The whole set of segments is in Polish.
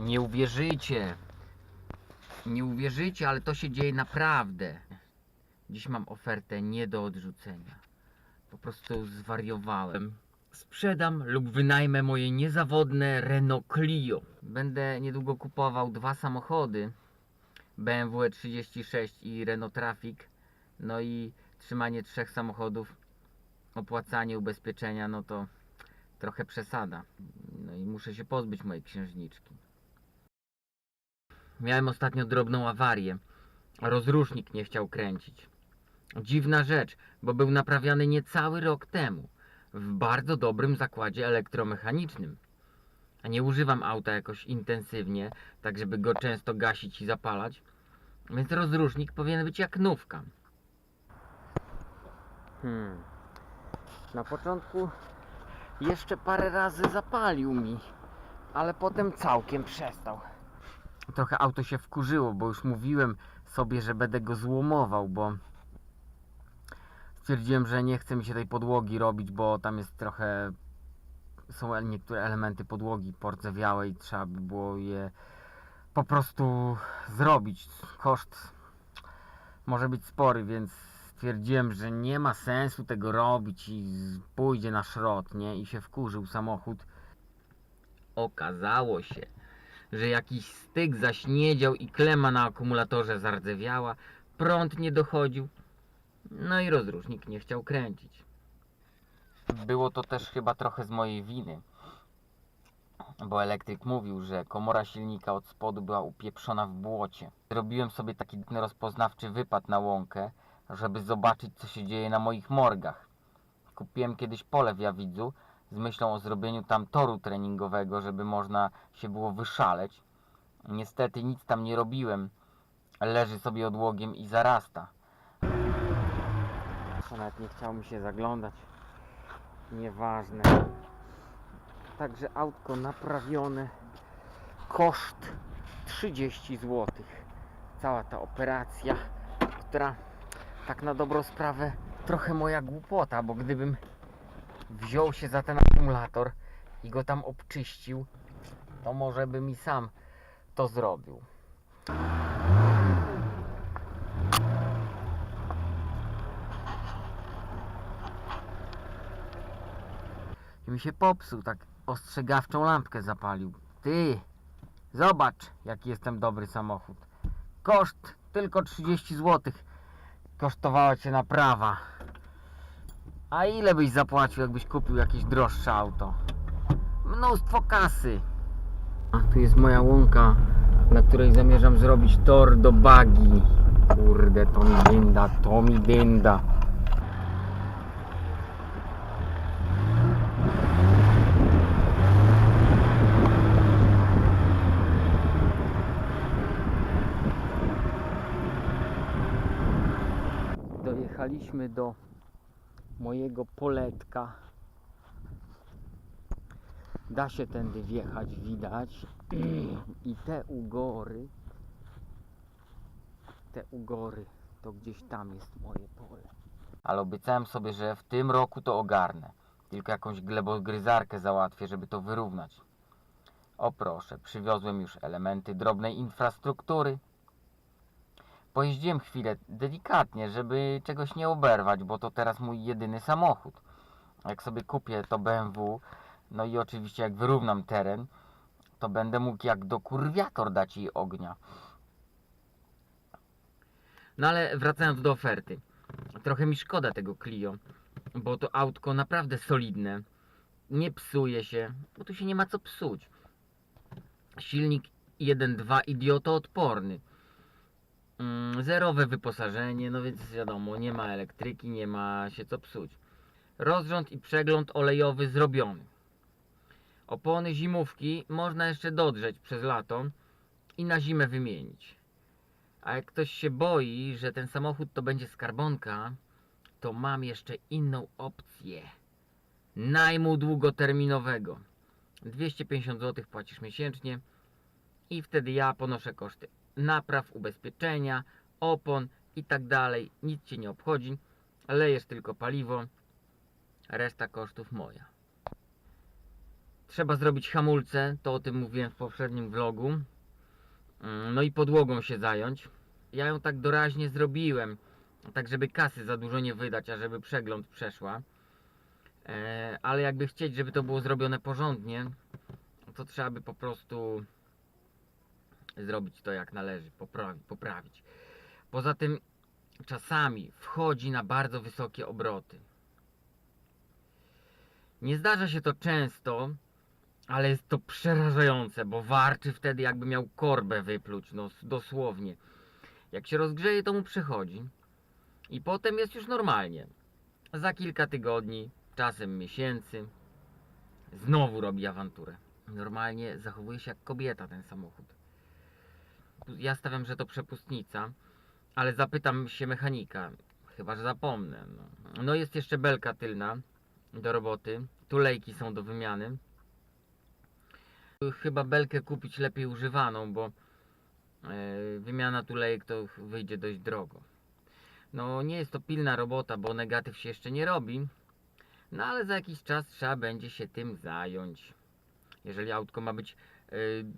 Nie uwierzycie. Nie uwierzycie, ale to się dzieje naprawdę. Dziś mam ofertę nie do odrzucenia. Po prostu zwariowałem. Sprzedam lub wynajmę moje niezawodne Renault Clio. Będę niedługo kupował dwa samochody. BMW 36 i Renault Trafic. No i trzymanie trzech samochodów, opłacanie ubezpieczenia, no to trochę przesada. No i muszę się pozbyć mojej księżniczki. Miałem ostatnio drobną awarię. Rozrusznik nie chciał kręcić. Dziwna rzecz, bo był naprawiany niecały rok temu w bardzo dobrym zakładzie elektromechanicznym. A nie używam auta jakoś intensywnie, tak żeby go często gasić i zapalać, więc rozrusznik powinien być jak nówka. Hmm. Na początku jeszcze parę razy zapalił mi, ale potem całkiem przestał. Trochę auto się wkurzyło, bo już mówiłem sobie, że będę go złomował, bo stwierdziłem, że nie chce mi się tej podłogi robić, bo tam jest trochę są niektóre elementy podłogi pordzewiałe i trzeba by było je po prostu zrobić. Koszt może być spory, więc stwierdziłem, że nie ma sensu tego robić i pójdzie na szrot, nie? I się wkurzył samochód. Okazało się, że jakiś styk zaśniedział i klema na akumulatorze zardzewiała, prąd nie dochodził, no i rozrusznik nie chciał kręcić. Było to też chyba trochę z mojej winy, bo elektryk mówił, że komora silnika od spodu była upieprzona w błocie. Zrobiłem sobie taki rozpoznawczy wypad na łąkę, żeby zobaczyć co się dzieje na moich morgach. Kupiłem kiedyś pole w Jawidzu z myślą o zrobieniu tam toru treningowego, żeby można się było wyszaleć. Niestety nic tam nie robiłem. Leży sobie odłogiem i zarasta. Nawet nie chciał mi się zaglądać. Nieważne. Także autko naprawione. Koszt 30 zł. Cała ta operacja, która tak na dobrą sprawę trochę moja głupota, bo gdybym wziął się za ten akumulator i go tam obczyścił, to może by mi sam to zrobił. I mi się popsuł, tak ostrzegawczą lampkę zapalił. Ty, zobacz, jaki jestem dobry samochód. Koszt tylko 30 zł. Kosztowała cię naprawa. A ile byś zapłacił, jakbyś kupił jakieś droższe auto? Mnóstwo kasy. A tu jest moja łąka, na której zamierzam zrobić tor do bagi. Kurde, to mi dynda, to mi dynda. Dojechaliśmy do mojego poletka. Da się tędy wjechać, widać. I te ugory, te ugory, to gdzieś tam jest moje pole. Ale obiecałem sobie, że w tym roku to ogarnę. Tylko jakąś glebogryzarkę załatwię, żeby to wyrównać. O proszę, przywiozłem już elementy drobnej infrastruktury. Pojeździłem chwilę delikatnie, żeby czegoś nie oberwać, bo to teraz mój jedyny samochód. Jak sobie kupię to BMW, no i oczywiście jak wyrównam teren, to będę mógł jak do kurwiator dać jej ognia. No ale wracając do oferty. Trochę mi szkoda tego Clio, bo to autko naprawdę solidne. Nie psuje się, bo tu się nie ma co psuć. Silnik 1.2 idiotoodporny. Mm, zerowe wyposażenie, no więc wiadomo, nie ma elektryki, nie ma się co psuć. Rozrząd i przegląd olejowy zrobiony. Opony zimówki można jeszcze dodrzeć przez lato i na zimę wymienić. A jak ktoś się boi, że ten samochód to będzie skarbonka, to mam jeszcze inną opcję. Najmu długoterminowego. 250 zł płacisz miesięcznie i wtedy ja ponoszę koszty napraw, ubezpieczenia, opon i tak dalej. Nic cię nie obchodzi. Lejesz tylko paliwo, reszta kosztów moja. Trzeba zrobić hamulce, to o tym mówiłem w poprzednim vlogu. Mm, No i podłogą się zająć. Ja ją tak doraźnie zrobiłem, tak żeby kasy za dużo nie wydać, a żeby przegląd przeszła. E, ale jakby chcieć, żeby to było zrobione porządnie, to trzeba by po prostu zrobić to jak należy, poprawić. poprawić. Poza tym czasami wchodzi na bardzo wysokie obroty. Nie zdarza się to często, ale jest to przerażające, bo warczy wtedy jakby miał korbę wypluć, no dosłownie. Jak się rozgrzeje, to mu przechodzi. I potem jest już normalnie. Za kilka tygodni, czasem miesięcy, znowu robi awanturę. Normalnie zachowuje się jak kobieta ten samochód. Ja stawiam, że to przepustnica, ale zapytam się mechanika. Chyba, że zapomnę. No, no jest jeszcze belka tylna do roboty. Tulejki są do wymiany. Chyba belkę kupić lepiej używaną, bo e, wymiana tulejek to wyjdzie dość drogo. No nie jest to pilna robota, bo negatyw się jeszcze nie robi. No ale za jakiś czas trzeba będzie się tym zająć. Jeżeli autko ma być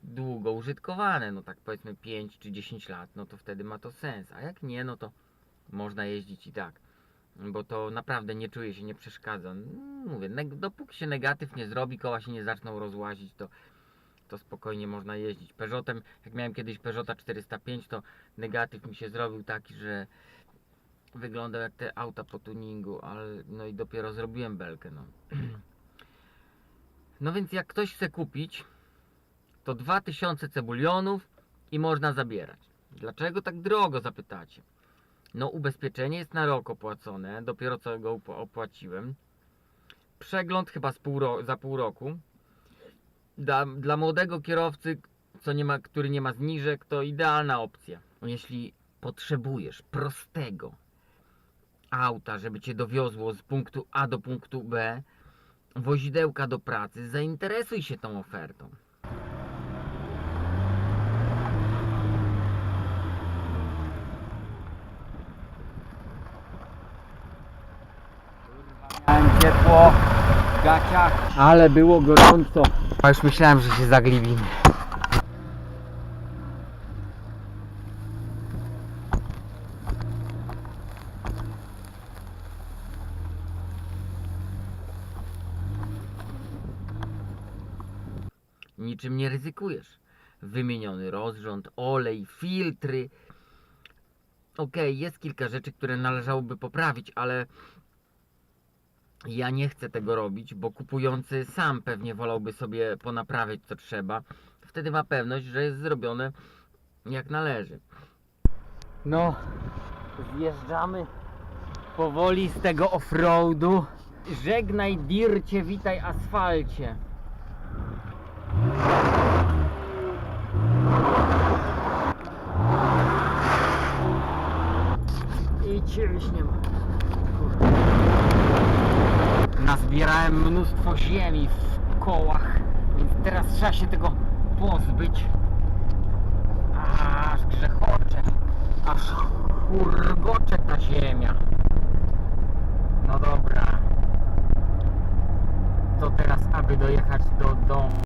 długo użytkowane, no tak powiedzmy 5 czy 10 lat, no to wtedy ma to sens. A jak nie, no to można jeździć i tak. Bo to naprawdę nie czuje się, nie przeszkadza. Mm, Mówię, dopóki się negatyw nie zrobi, koła się nie zaczną rozłazić, to, to spokojnie można jeździć. Peugeotem, jak miałem kiedyś Peugeota 405, to negatyw mi się zrobił taki, że wyglądał jak te auta po tuningu, ale no i dopiero zrobiłem belkę, no. No więc jak ktoś chce kupić, to 2000 cebulionów i można zabierać. Dlaczego tak drogo zapytacie? No ubezpieczenie jest na rok opłacone, dopiero co go opłaciłem. Przegląd chyba pół za pół roku. Dla, dla młodego kierowcy, co nie ma, który nie ma zniżek, to idealna opcja. Jeśli potrzebujesz prostego auta, żeby cię dowiozło z punktu A do punktu B, wozidełka do pracy, zainteresuj się tą ofertą. Ciepło w gaciach. Ale było gorąco. A już myślałem, że się zaglibimy. Niczym nie ryzykujesz. Wymieniony rozrząd, olej, filtry. Okej, jest kilka rzeczy, które należałoby poprawić, ale ja nie chcę tego robić, bo kupujący sam pewnie wolałby sobie ponaprawiać co trzeba. Wtedy ma pewność, że jest zrobione jak należy. No, zjeżdżamy powoli z tego offroadu. Żegnaj dircie, witaj asfalcie. I ciebieś nie ma. Nazbierałem mnóstwo ziemi w kołach, więc teraz trzeba się tego pozbyć. Aż grzechocze, aż churgocze ta ziemia. No dobra. To teraz, aby dojechać do domu.